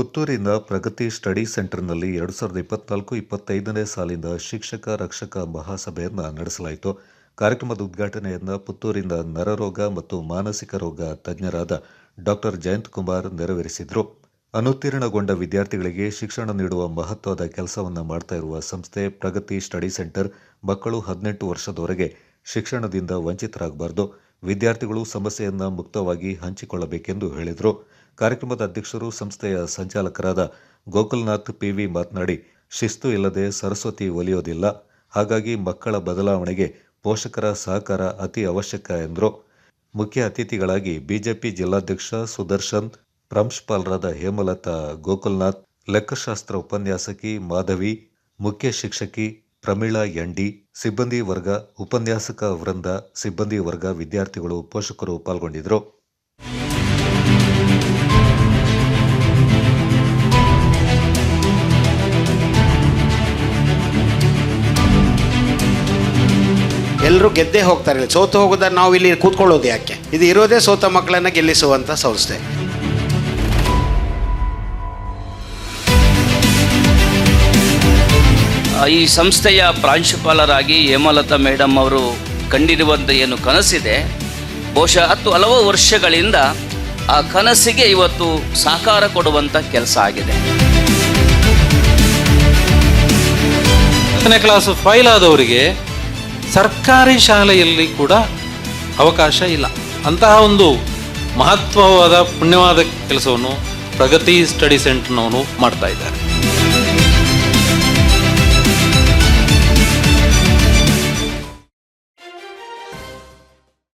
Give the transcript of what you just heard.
ಪುತ್ತೂರಿನ ಪ್ರಗತಿ ಸ್ಟಡಿ ಸೆಂಟರ್ನಲ್ಲಿ ಎರಡು ಸಾವಿರದ ಇಪ್ಪತ್ನಾಲ್ಕು, ಇಪ್ಪತ್ತೈದನೇ ಸಾಲಿನ ಶಿಕ್ಷಕ, ರಕ್ಷಕ ಮಹಾಸಭೆಯನ್ನು ನಡೆಸಲಾಯಿತು. ಕಾರ್ಯಕ್ರಮದ ಉದ್ಘಾಟನೆಯನ್ನು ಪುತ್ತೂರಿನ ನರರೋಗ ಮತ್ತು ಮಾನಸಿಕ ರೋಗ ತಜ್ಞರಾದ ಡಾಕ್ಟರ್ ಜಯಂತ್ ಕುಮಾರ್ ನೆರವೇರಿಸಿದರು. ಅನುತ್ತೀರ್ಣಗೊಂಡ ವಿದ್ಯಾರ್ಥಿಗಳಿಗೆ ಶಿಕ್ಷಣ ನೀಡುವ ಮಹತ್ವದ ಕೆಲಸವನ್ನು ಮಾಡ್ತಾ ಇರುವ ಸಂಸ್ಥೆ ಪ್ರಗತಿ ಸ್ಟಡಿ ಸೆಂಟರ್ ಮಕ್ಕಳು ಹದಿನೆಂಟು ವರ್ಷದವರೆಗೆ ಶಿಕ್ಷಣದಿಂದ ವಂಚಿತರಾಗಬಾರದು. ವಿದ್ಯಾರ್ಥಿಗಳು ಸಮಸ್ಯೆಯನ್ನು ಮುಕ್ತವಾಗಿ ಹಂಚಿಕೊಳ್ಳಬೇಕೆಂದು ಹೇಳಿದರು. ಕಾರ್ಯಕ್ರಮದ ಅಧ್ಯಕ್ಷರು ಸಂಸ್ಥೆಯ ಸಂಚಾಲಕರಾದ ಗೋಕುಲ್ನಾಥ್ ಪಿವಿ ಮಾತನಾಡಿ, ಶಿಸ್ತು ಇಲ್ಲದೆ ಸರಸ್ವತಿ ಒಲಿಯೋದಿಲ್ಲ. ಹಾಗಾಗಿ ಮಕ್ಕಳ ಬದಲಾವಣೆಗೆ ಪೋಷಕರ ಸಹಕಾರ ಅತಿ ಅವಶ್ಯಕ ಎಂದರು. ಮುಖ್ಯ ಅತಿಥಿಗಳಾಗಿ ಬಿಜೆಪಿ ಜಿಲ್ಲಾಧ್ಯಕ್ಷ ಸುದರ್ಶನ್, ಪ್ರಾಂಶುಪಾಲರಾದ ಹೇಮಲತಾ ಗೋಕುಲ್ನಾಥ್, ಲೆಕ್ಕಶಾಸ್ತ್ರ ಉಪನ್ಯಾಸಕಿ ಮಾಧವಿ, ಮುಖ್ಯ ಶಿಕ್ಷಕಿ ಪ್ರಮೀಳಾ ಎಂಡಿ ಸಿಬ್ಬಂದಿ ವರ್ಗ, ಉಪನ್ಯಾಸಕ ವೃಂದ, ಸಿಬ್ಬಂದಿ ವರ್ಗ ವಿದ್ಯಾರ್ಥಿಗಳು, ಪೋಷಕರು ಪಾಲ್ಗೊಂಡಿದ್ದರು. ಎಲ್ಲರೂ ಗೆದ್ದೇ ಹೋಗ್ತಾರೆ. ಸೋತು ಹೋಗೋದ ನಾವು ಇಲ್ಲಿ ಕೂತ್ಕೊಳ್ಳೋದು ಯಾಕೆ? ಇದು ಇರೋದೇ ಸೋತ ಮಕ್ಕಳನ್ನ ಗೆಲ್ಲಿಸುವಂತ ಸಂಸ್ಥೆ. ಈ ಸಂಸ್ಥೆಯ ಪ್ರಾಂಶುಪಾಲರಾಗಿ ಹೇಮಲತಾ ಮೇಡಮ್ ಅವರು ಕಂಡಿರುವಂಥ ಏನು ಕನಸಿದೆ. ಬಹುಶಃ ಹತ್ತು ಹಲವು ವರ್ಷಗಳಿಂದ ಆ ಕನಸಿಗೆ ಇವತ್ತು ಸಾಕಾರ ಕೊಡುವಂಥ ಕೆಲಸ ಆಗಿದೆ. ಹತ್ತನೇ ಕ್ಲಾಸ್ ಫೈಲ್ ಆದವರಿಗೆ ಸರ್ಕಾರಿ ಶಾಲೆಯಲ್ಲಿ ಕೂಡ ಅವಕಾಶ ಇಲ್ಲ. ಅಂತಹ ಒಂದು ಮಹತ್ವವಾದ ಪುಣ್ಯವಾದ ಕೆಲಸವನ್ನು ಪ್ರಗತಿ ಸ್ಟಡಿ ಸೆಂಟರ್ನವನು ಮಾಡ್ತಾ ಇದ್ದಾರೆ.